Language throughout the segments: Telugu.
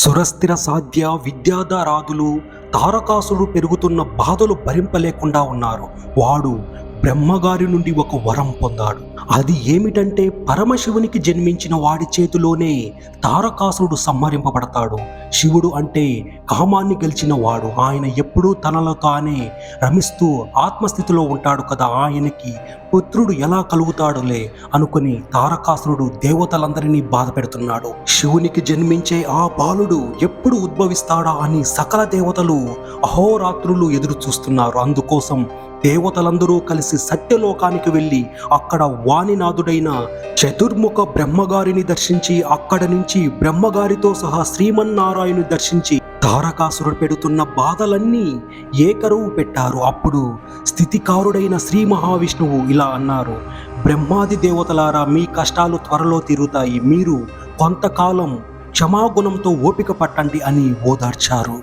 సురస్థిర సాధ్య విద్యాధారాదులు తారకాసులు పెరుగుతున్న బాధలు భరింపలేకుండా ఉన్నారు. వాడు బ్రహ్మగారి నుండి ఒక వరం పొందాడు. అది ఏమిటంటే పరమశివునికి జన్మించిన వాడి చేతిలోనే తారకాసురుడు సంహరింపబడతాడు. శివుడు అంటే కామాన్ని గెలిచిన వాడు. ఆయన ఎప్పుడూ తనలో తానే రమిస్తూ ఆత్మస్థితిలో ఉంటాడు కదా ఆయనకి పుత్రుడు ఎలా కలుగుతాడులే అనుకుని తారకాసురుడు దేవతలందరినీ బాధ పెడుతున్నాడు. శివునికి జన్మించే ఆ బాలుడు ఎప్పుడు ఉద్భవిస్తాడా అని సకల దేవతలు అహోరాత్రులు ఎదురు చూస్తున్నారు. అందుకోసం దేవతలందరూ కలిసి సత్యలోకానికి వెళ్ళి అక్కడ వాణినాథుడైన చతుర్ముఖ బ్రహ్మగారిని దర్శించి అక్కడ నుంచి బ్రహ్మగారితో సహా శ్రీమన్నారాయణు దర్శించి తారకాసురుడు పెడుతున్న బాధలన్నీ ఏకరువు పెట్టారు. అప్పుడు స్థితికారుడైన శ్రీ మహావిష్ణువు ఇలా అన్నారు బ్రహ్మాది దేవతలారా మీ కష్టాలు త్వరలో తీరుతాయి. మీరు కొంతకాలం క్షమాగుణంతో ఓపిక పట్టండి అని ఓదార్చారు.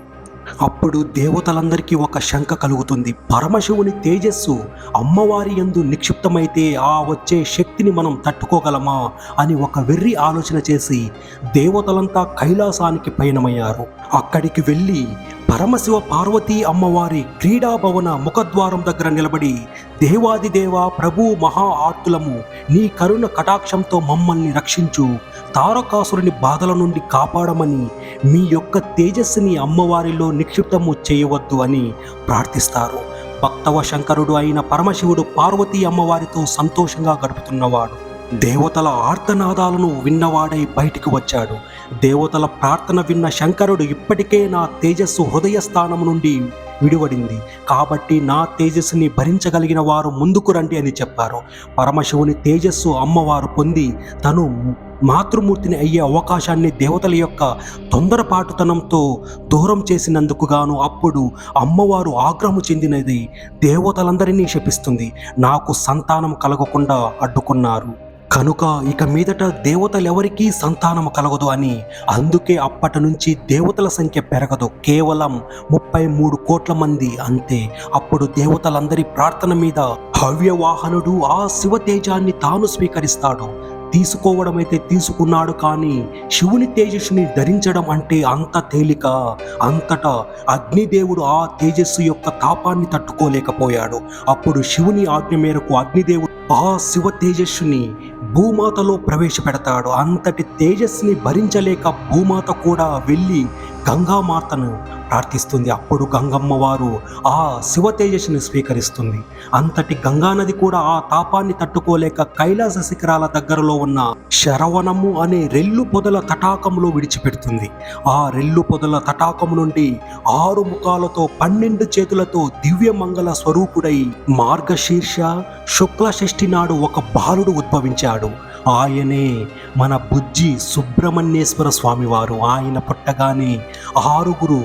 అప్పుడు దేవతలందరికీ ఒక శంక కలుగుతుంది. పరమశివుని తేజస్సు అమ్మవారి యందు నిక్షిప్తమైతే ఆ వచ్చే శక్తిని మనం తట్టుకోగలమా అని ఒక వెర్రి ఆలోచన చేసి దేవతలంతా కైలాసానికి పయనమయ్యారు. అక్కడికి వెళ్ళి పరమశివ పార్వతీ అమ్మవారి క్రీడాభవన ముఖద్వారం దగ్గర నిలబడి దేవాదిదేవ ప్రభు మహా ఆర్తులము నీ కరుణ కటాక్షంతో మమ్మల్ని రక్షించు. తారకాసురుని బాధల నుండి కాపాడమని మీ యొక్క తేజస్సుని అమ్మవారిలో నిక్షిప్తము చేయవద్దు అని ప్రార్థిస్తారు. భక్తవ శంకరుడు అయిన పరమశివుడు పార్వతీ అమ్మవారితో సంతోషంగా గడుపుతున్నవాడు. దేవతల ఆర్తనాదాలను విన్నవాడై బయటికి వచ్చాడు. దేవతల ప్రార్థన విన్న శంకరుడు ఇప్పటికే నా తేజస్సు హృదయ స్థానం నుండి విడివడింది. కాబట్టి నా తేజస్సుని భరించగలిగిన వారు ముందుకు రండి అని చెప్పారు. పరమశివుని తేజస్సు అమ్మవారు పొంది తను మాతృమూర్తిని అయ్యే అవకాశాన్ని దేవతల యొక్క తొందరపాటుతనంతో దూరం చేసినందుకు గాను అప్పుడు అమ్మవారు ఆగ్రహము చెందినది దేవతలందరినీ శపిస్తుంది. నాకు సంతానం కలగకుండా అడ్డుకున్నారు. కనుక ఇక మీదట దేవతలెవరికీ సంతానము కలగదు అని అందుకే అప్పటి నుంచి దేవతల సంఖ్య పెరగదు. కేవలం ముప్పై మూడు కోట్ల మంది అంతే. అప్పుడు దేవతలందరి ప్రార్థన మీద హవ్యవాహనుడు ఆ శివతేజాన్ని తాను స్వీకరిస్తాడు. తీసుకోవడమైతే తీసుకున్నాడు కానీ శివుని తేజస్సుని ధరించడం అంటే అంత తేలిక అంతటా అగ్నిదేవుడు ఆ తేజస్సు యొక్క తాపాన్ని తట్టుకోలేకపోయాడు. అప్పుడు శివుని ఆజ్ఞ మేరకు అగ్నిదేవుడు ఆ శివ తేజస్సుని భూమాతలో ప్రవేశపెడతాడు. అంతటి తేజస్సుని భరించలేక భూమాత కూడా వెళ్ళి గంగామాతను ప్రార్థిస్తుంది. అప్పుడు గంగమ్మ వారు ఆ శివ తేజస్సుని స్వీకరిస్తుంది. అంతటి గంగానది కూడా ఆ తాపాన్ని తట్టుకోలేక కైలాస శిఖరాల దగ్గరలో ఉన్న శరవణము అనే రెల్లు పొదల తటాకంలో విడిచిపెడుతుంది. ఆ రెల్లు పొదల తటాకము నుండి ఆరు ముఖాలతో పన్నెండు చేతులతో దివ్య మంగళ స్వరూపుడై మార్గశీర్ష శుక్ల షష్ఠి నాడు ఒక బాలుడు ఉద్భవించాడు. ఆయనే మన బుజ్జి సుబ్రహ్మణ్యేశ్వర స్వామివారు. ఆయన పుట్టగానే ఆరుగురు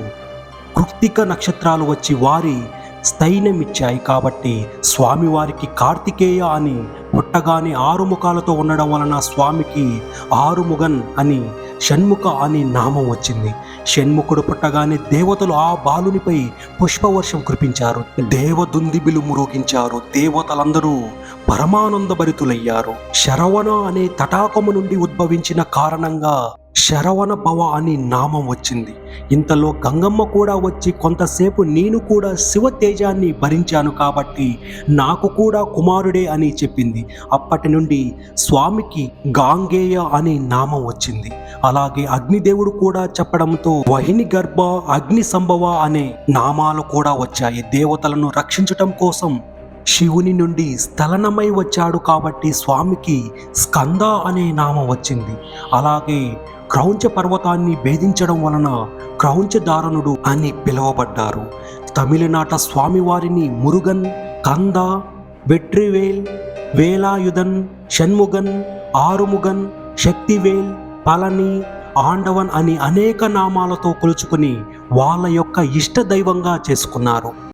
కృత్తిక నక్షత్రాలు వచ్చి వారి స్థైర్యమిచ్చాయి కాబట్టి స్వామివారికి కార్తికేయ అని పుట్టగానే ఆరు ముఖాలతో ఉండడం వలన స్వామికి ఆరుముగన్ అని షణ్ముఖ అని నామం వచ్చింది. షణ్ముఖుడు పుట్టగానే దేవతలు ఆ బాలునిపై పుష్పవర్షం కురిపించారు. దేవదుందిబిలు మురోగించారు. దేవతలందరూ పరమానందభరితులయ్యారు శరవణ అనే తటాకము నుండి ఉద్భవించిన కారణంగా శరవణ భవ అని నామం వచ్చింది. ఇంతలో గంగమ్మ కూడా వచ్చి కొంతసేపు నేను కూడా శివ తేజాన్ని భరించాను కాబట్టి నాకు కూడా కుమారుడే అని చెప్పింది. అప్పటి నుండి స్వామికి గాంగేయ అనే నామం వచ్చింది. అలాగే అగ్నిదేవుడు కూడా చెప్పడంతో వహిని గర్భ అగ్ని సంభవ అనే నామాలు కూడా వచ్చాయి. దేవతలను రక్షించటం కోసం శివుని నుండి స్థలనమై వచ్చాడు కాబట్టి స్వామికి స్కంద అనే నామం వచ్చింది. అలాగే క్రౌంచ పర్వతాన్ని భేదించడం వలన క్రౌంచదారణుడు అని పిలువబడ్డారు. తమిళనాట స్వామివారిని మురుగన్ కంద వెట్రివేల్ వేలాయుధన్ షణ్ముగన్ ఆరుముగన్ శక్తివేల్ పళని ఆండవన్ అని అనేక నామాలతో కొలుచుకుని వాళ్ళ యొక్క ఇష్ట దైవంగా చేసుకున్నారు.